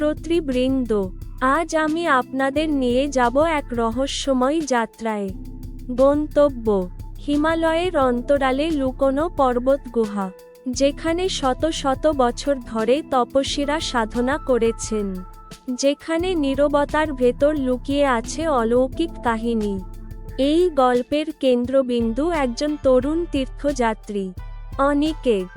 শ্রোতৃবৃন্দ আজ আমি আপনাদের নিয়ে যাব এক রহস্যময় যাত্রায়। গন্তব্য, হিমালয়ের অন্তরালে লুকোনো পর্বত গুহা যেখানে শত শত বছর ধরে তপস্বীরা সাধনা করেছেন, যেখানে নীরবতার ভেতর লুকিয়ে আছে অলৌকিক কাহিনী। এই গল্পের কেন্দ্রবিন্দু একজন তরুণ তীর্থযাত্রী, অনিকেত।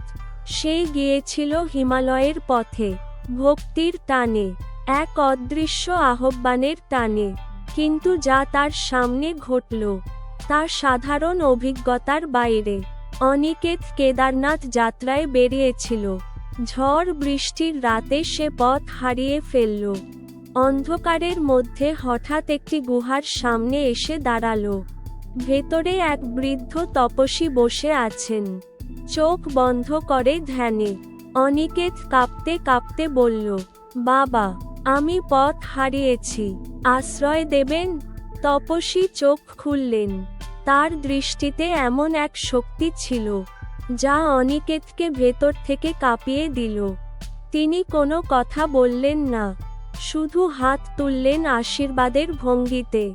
সে গিয়েছিল হিমালয়ের পথে। ভক্তির টানে, এক অদৃশ্য আহ্বানের টানে। কিন্তু যা তার সামনে ঘটল তা সাধারণ অভিজ্ঞতার বাইরে। অনিকেত কেদারনাথ যাত্রায় বেরিয়েছিল। ঝড় বৃষ্টির রাতে সে পথ হারিয়ে ফেলল। অন্ধকারের মধ্যে হঠাৎ একটি গুহার সামনে এসে দাঁড়াল। ভেতরে এক বৃদ্ধ তপস্বী বসে আছেন। চোখ বন্ধ করে ধ্যানে। অনিকেত কাঁপতে কাঁপতে বলল, বাবা, আমি পথ হারিয়েছি। আশ্রয় দেবেন? তপস্বী চোখ খুললেন। তার দৃষ্টিতে এমন এক শক্তি ছিল, যা অনিকেতকে ভেতর থেকে কাঁপিয়ে দিল। তিনি কোনো কথা বললেন না, শুধু হাত তুললেন আশীর্বাদের ভঙ্গিতে।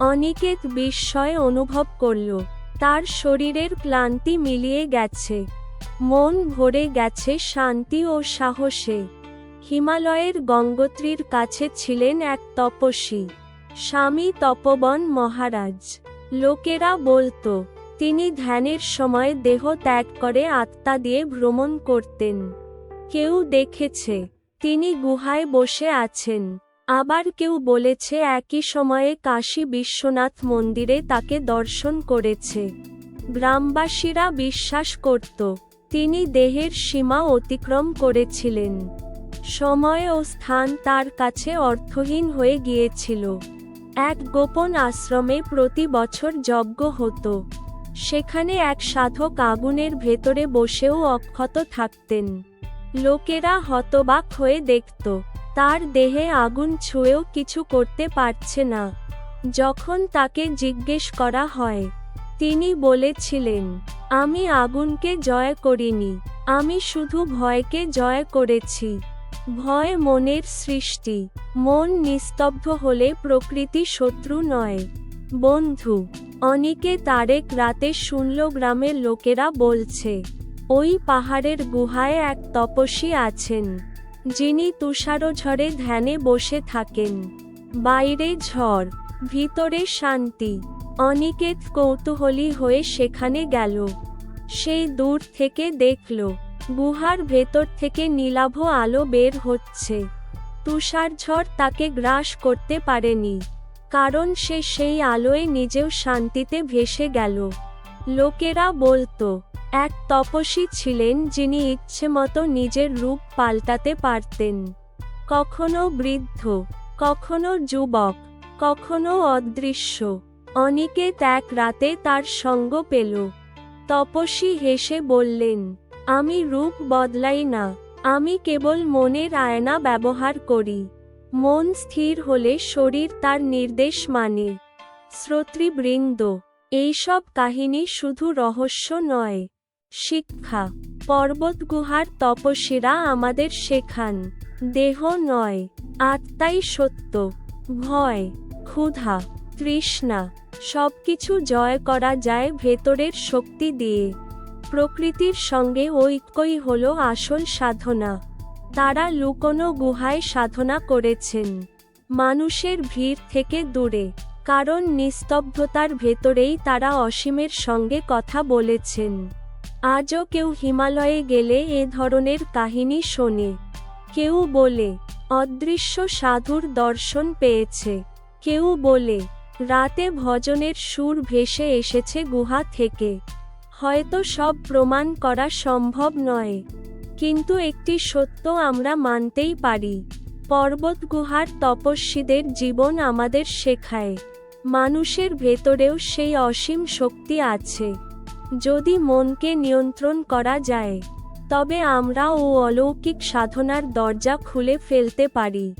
অনিকেত বিস্ময় অনুভব করল, তার শরীরের ক্লান্তি মিলিয়ে গেছে। মন ভরে গেছে শান্তি ও সাহসে। হিমালয়ের গঙ্গোত্রীর কাছে ছিলেন এক তপস্বী, স্বামী তপবন মহারাজ। লোকেরা বলতো, তিনি ধ্যানের সময় দেহ ত্যাগ করে আত্মা দিয়ে ভ্রমণ করতেন। কেউ দেখেছে, তিনি গুহায় বসে আছেন। আবার কেউ বলেছে, একই সময়ে কাশী বিশ্বনাথ মন্দিরে তাকে দর্শন করেছে। গ্রামবাসীরা বিশ্বাস করত তিনি দেহের সীমা অতিক্রম করেছিলেন। সময় ও স্থান তার কাছে অর্থহীন হয়ে গিয়েছিল। এক গোপন আশ্রমে প্রতি বছর যজ্ঞ হতো। সেখানে এক সাধক আগুনের ভেতরে বসেও অক্ষত থাকতেন। লোকেরা হতবাক হয়ে দেখত, তার দেহে আগুন ছুঁয়েও কিছু করতে পারছে না। যখন তাকে জিজ্ঞেস করা হয় তিনি বলেছিলেন, আমি আগুনকে জয় করিনি, আমি শুধু ভয়কে জয় করেছি। ভয় মনের সৃষ্টি, মন নিস্তব্ধ হলে প্রকৃতি শত্রু নয়। বন্ধু, অনেকে তারেক রাতে শুনল গ্রামের লোকেরা বলছে, ওই পাহাড়ের গুহায় এক তপস্বী আছেন, যিনি তুষারঝড়ে ধ্যানে বসে থাকেন। বাইরে ঝড়, ভিতরে শান্তি। অনিকেত কৌতূহলী হয়ে সেখানে গেল। সেই দূর থেকে দেখল, গুহার ভেতর থেকে নীলাভ আলো বের হচ্ছে। তুষারঝড় তাকে গ্রাস করতে পারেনি, কারণ সে সেই আলোয় নিজেও শান্তিতে ভেসে গেল। লোকেরা বলতো, এক তপস্বী ছিলেন যিনি ইচ্ছেমতো নিজের রূপ পাল্টাতে পারতেন। কখনো বৃদ্ধ, কখনো যুবক, কখনো অদৃশ্য অনিকেত এক রাতে তার সঙ্গ পেল। তপস্বী হেসে বললেন, আমি রূপ বদলাই না, আমি কেবল মনের আয়না ব্যবহার করি। মন স্থির হলে শরীর তার নির্দেশ মানে। শ্রোতৃবৃন্দ, এইসব কাহিনী শুধু রহস্য নয়, শিক্ষা। পর্বত গুহার তপস্বীরা আমাদের শেখান, দেহ নয়, আত্মাই সত্য, ভয়, ক্ষুধা। তৃষ্ণা সব কিছু জয় করা যায় ভেতরের শক্তি দিয়ে। প্রকৃতির সঙ্গে ঐক্যই হল আসল সাধনা। তারা লুকোনো গুহায় সাধনা করেছেন। মানুষের ভিড় থেকে দূরে, কারণ নিস্তব্ধতার ভেতরেই তারা অসীমের সঙ্গে কথা বলেছেন। আজও কেউ হিমালয়ে গেলে এ ধরনের কাহিনী শোনে। কেউ বলে, অদৃশ্য সাধুর দর্শন পেয়েছে। কেউ বলে রাতে ভজনের সুর ভেসে এসেছে গুহা থেকে। হয়তো সব প্রমাণ করা সম্ভব নয়। কিন্তু একটি সত্য আমরা মানতেই পারি। পর্বত গুহার তপস্বীদের জীবন আমাদের শেখায়। মানুষের ভেতরেও সেই অসীম শক্তি আছে। যদি মনকে নিয়ন্ত্রণ করা যায়, তবে আমরা ও অলৌকিক সাধনার দরজা খুলে ফেলতে পারি।